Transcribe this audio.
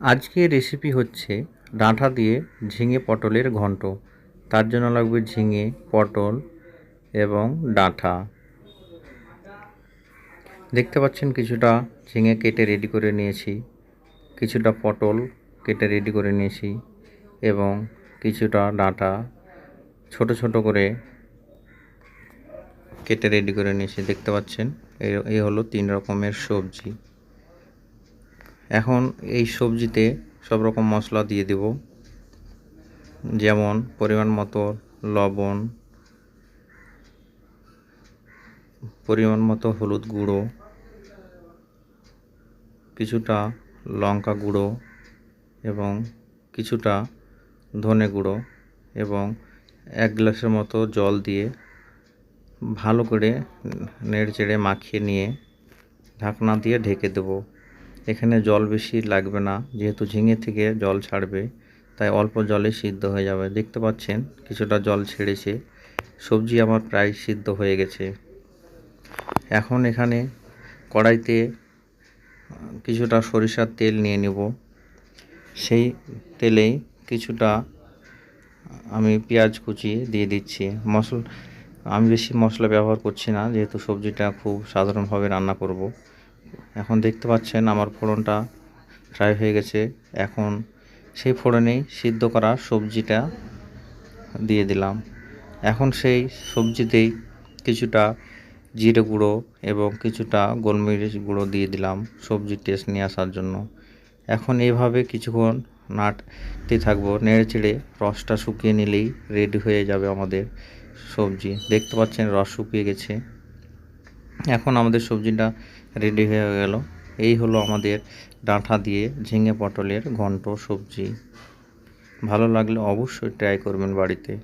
আজকে রেসিপি হচ্ছে ডাঁটা দিয়ে ঝিঙে পটলের ঘন্ট। তার জন্য লাগবে ঝিঙে, পটল এবং ডাঁটা দেখতে পাচ্ছেন কিছুটা ঝিঙে কেটে রেডি করে নিয়েছি, কিছুটা পটল কেটে রেডি করে নিয়েছি এবং কিছুটা ডাঁটা ছোট ছোট করে কেটে রেডি করে নিয়েছি। দেখতে পাচ্ছেন এই হলো তিন রকমের সবজি। এখন এই সবজিতে সব রকম মশলা দিয়ে দেব। যেমন পরিমাণ মতো লবণ, পরিমাণ মতো হলুদ গুঁড়ো, কিছুটা লঙ্কা গুঁড়ো এবং কিছুটা ধনে গুঁড়ো এবং এক গ্লাসের মতো জল দিয়ে ভালো করে নেড়ে চেড়ে মাখিয়ে নিয়ে ঢাকনা দিয়ে ঢেকে দেবো। এখানে জল বেশি লাগবে না, যেহেতু ঝিঙে থেকে জল ছাড়বে, তাই অল্প জলে সিদ্ধ হয়ে যাবে। দেখতে পাচ্ছেন, কিছুটা জল ছেড়েছে। সবজি আমার প্রায় সিদ্ধ হয়ে গেছে। এখন এখানে কড়াইতে কিছুটা সরিষার তেল নিয়ে নেব। সেই তেলেই কিছুটা আমি পেঁয়াজ কুচি দিয়ে দিচ্ছি। মশলা, আমি বেশি মশলা ব্যবহার করছি না, যেহেতু সবজিটা খুব সাধারণভাবে রান্না করব। এখন দেখতে পাচ্ছেন আমার ফোড়নটা ফ্রাই হয়ে গেছে। এখন সেই ফোড়নেই সিদ্ধ করা সবজিটা দিয়ে দিলাম। এখন সেই সবজিতেই কিছুটা জিরে গুঁড়ো এবং কিছুটা গোলমরিচ গুঁড়ো দিয়ে দিলাম সবজির টেস্ট নিয়ে আসার জন্য। এখন এইভাবে কিছুক্ষণ নাড়তে থাকব, নেড়ে চেড়ে রসটা শুকিয়ে নিলেই রেডি হয়ে যাবে আমাদের সবজি। দেখতে পাচ্ছেন রস শুকিয়ে গেছে। এখন আমাদের সবজিটা রেডি হয়ে গেল। এই হলো আমাদের ডাঁটা দিয়ে ঝিঙে পটলের ঘন্ট সবজি। ভালো লাগলে অবশ্যই ট্রাই করবেন বাড়িতে।